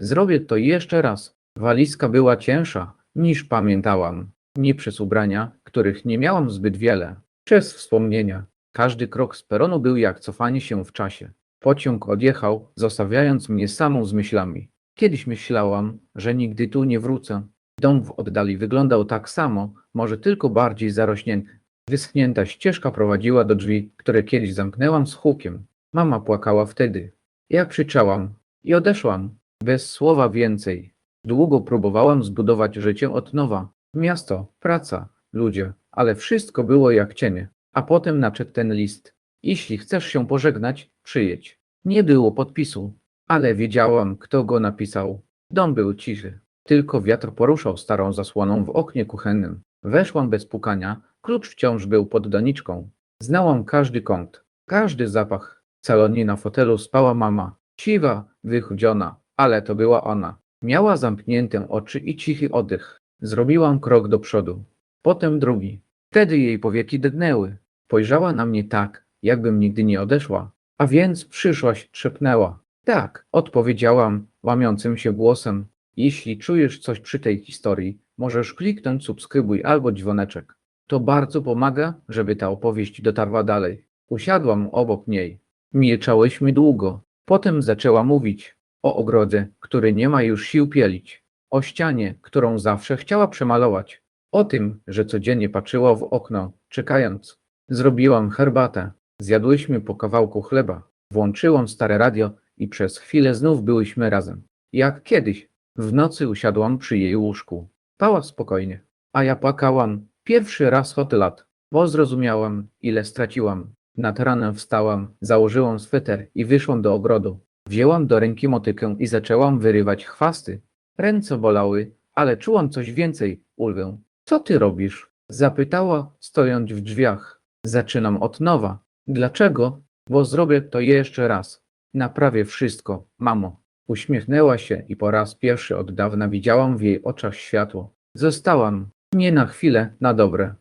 Zrobię to jeszcze raz. Walizka była cięższa niż pamiętałam. Nie przez ubrania, których nie miałam zbyt wiele. Przez wspomnienia. Każdy krok z peronu był jak cofanie się w czasie. Pociąg odjechał, zostawiając mnie samą z myślami. Kiedyś myślałam, że nigdy tu nie wrócę. Dom w oddali wyglądał tak samo, może tylko bardziej zarośnięty. Wyschnięta ścieżka prowadziła do drzwi, które kiedyś zamknęłam z hukiem. Mama płakała wtedy. Ja krzyczałam i odeszłam, bez słowa więcej. Długo próbowałam zbudować życie od nowa. Miasto, praca, ludzie, ale wszystko było jak cienie. A potem nadszedł ten list. Jeśli chcesz się pożegnać, przyjedź. Nie było podpisu, ale wiedziałam, kto go napisał. Dom był cichy. Tylko wiatr poruszał starą zasłoną w oknie kuchennym. Weszłam bez pukania, klucz wciąż był pod doniczką. Znałam każdy kąt, każdy zapach. W salonie na fotelu spała mama. Siwa, wychudziona, ale to była ona. Miała zamknięte oczy i cichy oddech. Zrobiłam krok do przodu. Potem drugi. Wtedy jej powieki drgnęły. Spojrzała na mnie tak, jakbym nigdy nie odeszła. A więc przyszłaś, szepnęła. Tak, odpowiedziałam łamiącym się głosem. Jeśli czujesz coś przy tej historii, możesz kliknąć subskrybuj albo dzwoneczek. To bardzo pomaga, żeby ta opowieść dotarła dalej. Usiadłam obok niej. Milczałyśmy długo. Potem zaczęła mówić o ogrodzie, który nie ma już sił pielić, o ścianie, którą zawsze chciała przemalować, o tym, że codziennie patrzyła w okno, czekając. Zrobiłam herbatę. Zjadłyśmy po kawałku chleba. Włączyłam stare radio i przez chwilę znów byłyśmy razem. Jak kiedyś. W nocy usiadłam przy jej łóżku. Spała spokojnie, a ja płakałam pierwszy raz od lat, bo zrozumiałam, ile straciłam. Nad ranem wstałam, założyłam sweter i wyszłam do ogrodu. Wzięłam do ręki motykę i zaczęłam wyrywać chwasty. Ręce bolały, ale czułam coś więcej, ulgę. Co ty robisz? Zapytała, stojąc w drzwiach. Zaczynam od nowa. Dlaczego? Bo zrobię to jeszcze raz. Naprawię wszystko, mamo. Uśmiechnęła się i po raz pierwszy od dawna widziałam w jej oczach światło. Zostałam. Nie na chwilę, na dobre.